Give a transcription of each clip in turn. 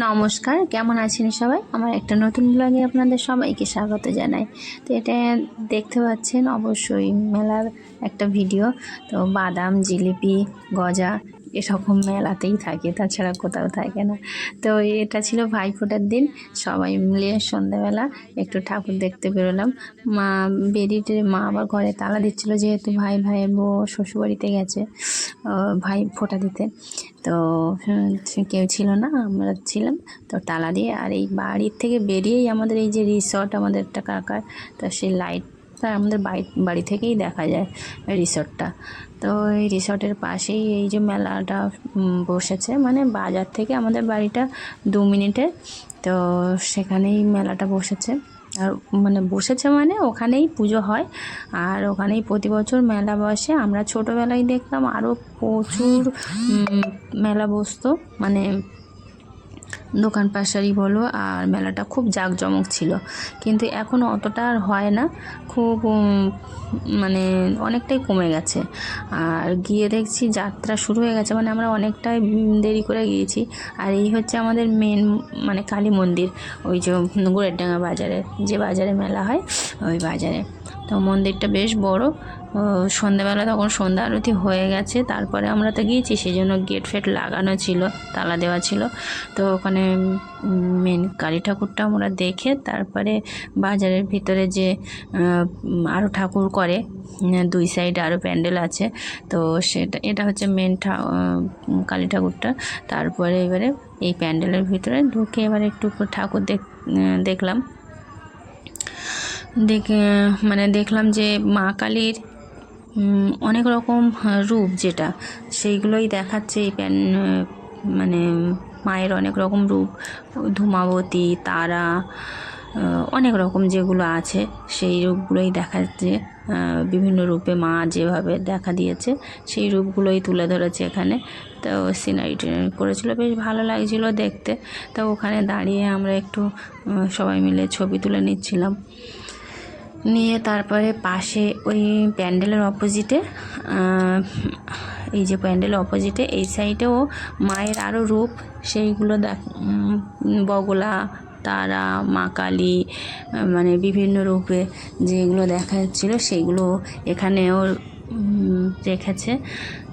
নমস্কার, কেমন আছেন সবাই? আমার একটা নতুন ব্লগে আপনাদের সবাইকে স্বাগত জানাই। তো এটা দেখতে পাচ্ছেন, অবশ্যই মেলার একটা ভিডিও তো বাদাম, জিলিপি, গজা এরকম মেলাতেই থাকে, তাছাড়া কোথাও থাকে না। তো এটা ছিল ভাইফোঁটার দিন, সবাই মিলে সন্ধ্যাবেলা একটু ঠাকুর দেখতে বেরোলাম। মা বেরিয়ে মা আবার ঘরে তালা দিচ্ছিল যেহেতু ভাই ভাইয়ের বউ শ্বশুরবাড়িতে গেছে ভাই ফোঁটা দিতে। তো কেউ ছিল না, আমরা ছিলাম। তো তালা দিয়ে আর এই বাড়ির থেকে বেরিয়েই আমাদের এই যে রিসর্ট আমাদের একটা কাকার, তো সেই লাইটটা আমাদের বাড়ি বাড়ি থেকেই দেখা যায় রিসর্টটা। তো এই রিসর্টের পাশেই এই যে মেলাটা বসেছে মানে বাজার থেকে আমাদের বাড়িটা দু মিনিটে। তো সেখানেই মেলাটা বসেছে। আর মানে বসেছে মানে ওখানেই পুজো হয়। আর ওখানেই প্রতি বছর মেলা বসে। আমরা ছোটোবেলায় দেখতাম আরও প্রচুর মেলা বসতো। মানে দোকান পাশারি বলো আর মেলাটা খুব জাঁকজমক ছিল। কিন্তু এখন অতটা আর হয় না। খুব মানে অনেকটাই কমে গেছে। আর গিয়ে দেখছি যাত্রা শুরু হয়ে গেছে মানে আমরা অনেকটাই দেরি করে গিয়েছি। আর এই হচ্ছে আমাদের মেন মানে কালী মন্দির, ওই যে গোড়েরডাঙ্গা বাজারে, যে বাজারে মেলা হয়, ওই বাজারে। তো মন্দিরটা বেশ বড়। সন্ধ্যাবেলা তখন সন্ধ্যা আরতি হয়ে গেছে, তারপরে আমরা তো গিয়েছি সেই জন্য গেট ফেট লাগানো ছিল, তালা দেওয়া ছিল। তো ওখানে মেন কালী ঠাকুরটা আমরা দেখে, তারপরে বাজারের ভিতরে যে আরও ঠাকুর করে দুই সাইডে আরও প্যান্ডেল আছে, তো সেটা, এটা হচ্ছে মেন কালী ঠাকুরটা। তারপরে এবারে এই প্যান্ডেলের ভিতরে ঢুকে এবারে একটু ঠাকুর দেখ দেখলাম। দেখে মানে দেখলাম যে মা কালীর অনেক রকম রূপ যেটা, সেইগুলোই দেখাচ্ছে এই প্যান মানে মায়ের অনেক রকম রূপ, ধূমাবতী, তারা অনেক রকম যেগুলো আছে, সেই রূপগুলোই দেখাচ্ছে বিভিন্ন রূপে মা যেভাবে দেখা দিয়েছে, সেই রূপগুলোই তুলে ধরেছে এখানে, তো সিনারি টিনারি করেছিল, বেশ ভালো লাগছিল দেখতে, তো ওখানে দাঁড়িয়ে আমরা একটু সবাই মিলে ছবি তুলে নিচ্ছিলাম। নিয়ে তারপরে পাশে ওই প্যান্ডেলের অপোজিটে এই যে প্যান্ডেলের অপোজিটে, এই সাইডেও মায়ের আরও রূপ, সেইগুলো দেখ বগলা, তারা, মা কালী মানে বিভিন্ন রূপে যেগুলো দেখা যাচ্ছিল সেইগুলো এখানেও রেখেছে।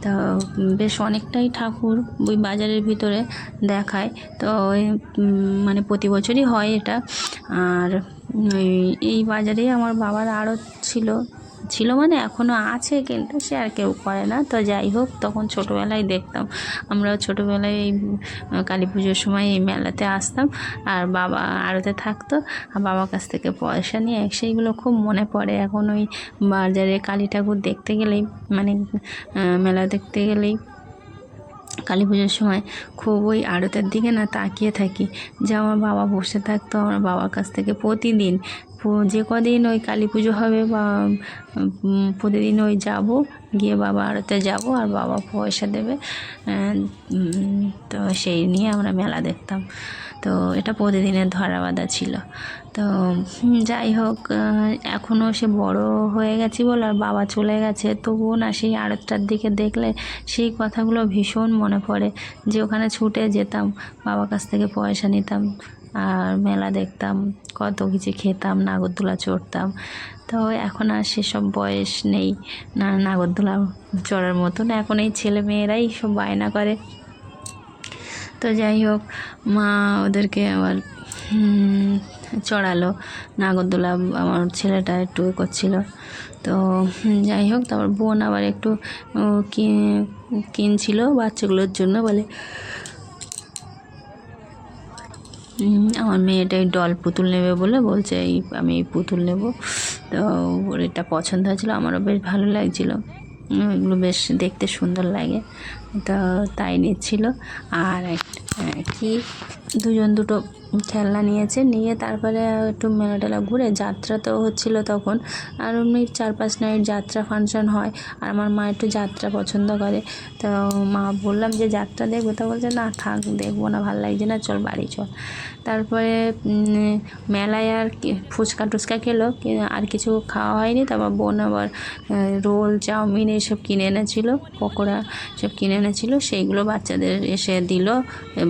তো বেশ অনেকটাই ঠাকুর ওই বাজারের ভিতরে দেখায়। তো মানে প্রতি বছরই হয় এটা। আর এই বাজারেই আমার বাবার আড়ত ছিল। ছিল মানে এখনও আছে, কিন্তু সে আর কেউ করে না। তো যাই হোক, তখন ছোটোবেলায় দেখতাম। আমরা ছোটোবেলায় এই কালী পুজোর সময় এই মেলাতে আসতাম। আর বাবা আড়তে থাকতো। আর বাবার কাছ থেকে পয়সা নিয়ে সেইগুলো খুব মনে পড়ে। এখন ওই বাজারে কালী ঠাকুর দেখতে গেলেই মানে মেলা দেখতে গেলেই কালী পুজোর সময় খুব ওই আড়তের দিকে না তাকিয়ে থাকি যে আমার বাবা বসে থাকতো আমার বাবার কাছ থেকে প্রতিদিন যে কদিন ওই কালী পুজো হবে বা প্রতিদিন ওই যাব, গিয়ে বাবা আড়তে যাব আর বাবা পয়সা দেবে তো সেই নিয়ে আমরা মেলা দেখতাম। তো এটা প্রতিদিনের ধরা বাঁধা ছিল। তো যাই হোক এখনও সে বড় হয়ে গেছি বলে আর বাবা চলে গেছে, তবুও না সেই আড়তটার দিকে দেখলে সেই কথাগুলো ভীষণ মনে পড়ে যে ওখানে ছুটে যেতাম, বাবার কাছ থেকে পয়সা নিতাম আর মেলা দেখতাম, কত কিছু খেতাম, নাগরদোলা চড়তাম। তো এখন আর সেসব বয়স নেই, না নাগরদোলা চড়ার মতন, এখন এই ছেলে মেয়েরাই সব বায়না করে। তো যাই হোক মা ওদেরকে আবার চড়ালো। নাগরদোলা আমার ছেলেটা একটু করছিল। তো যাই হোক তারপর বোন আবার একটু কিনছিল বাচ্চাগুলোর জন্য বলে। আমার মেয়েটা এই ডল পুতুল নেবে বলে বলছে এই আমি এই পুতুল নেব। তো ওর এটা পছন্দ হয়েছিল আমারও বেশ ভালো লাগছিল। এগুলো বেশ দেখতে সুন্দর লাগে। তো তাই নিচ্ছিল। আর এক- আহ, কি? দুজন দুটো খেলনা নিয়েছে, নিয়ে তারপরে একটু মেলা টেলা ঘুরে যাত্রা তো হচ্ছিল তখন। আর এমনি চার পাঁচ নাইট যাত্রা ফাংশন হয়, আর আমার মা একটু যাত্রা পছন্দ করে। তো মা বললাম যে যাত্রা দেখব, তা বলছে না থাক, দেখব না, ভালো লাগছে না, চল বাড়ি চল। তারপরে মেলায় আর ফুচকা টুচকা খেলো আর কিছু খাওয়া হয়নি। তারপর বোন আবার রোল, চাউমিন এইসব কিনে এনেছিলো, পকোড়া সব কিনে এনেছিলো, সেইগুলো বাচ্চাদের এসে দিল।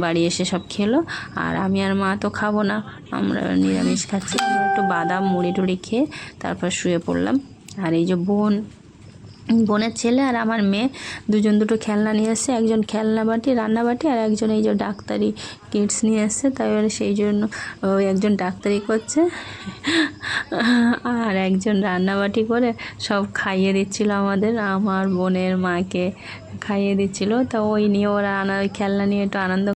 বাড়ি এসে সব খেলো। আর আমি আর মা তো খাব না, আমরা নিরামিষ খাচ্ছি। একটু বাদাম, মুড়ি টুড়ি খেয়ে তারপর শুয়ে পড়লাম। আর এই যে বোন, বোনের ছেলে আর আমার মেয়ে দুজন দুটো খেলনা নিয়ে এসছে। একজন খেলনা বাটি, রান্না বাটি, আর একজন এই যে ডাক্তারি কিটস নিয়ে এসছে। তাই এবারে সেই জন্য ওই একজন ডাক্তারি করছে আর একজন রান্নাবাটি করে সব খাইয়ে দিচ্ছিল আমাদের। আমার বোনের মাকে খাইয়ে দিচ্ছিল। তা ওই নিয়ে ওরা আনা ওই খেলনা নিয়ে একটু আনন্দ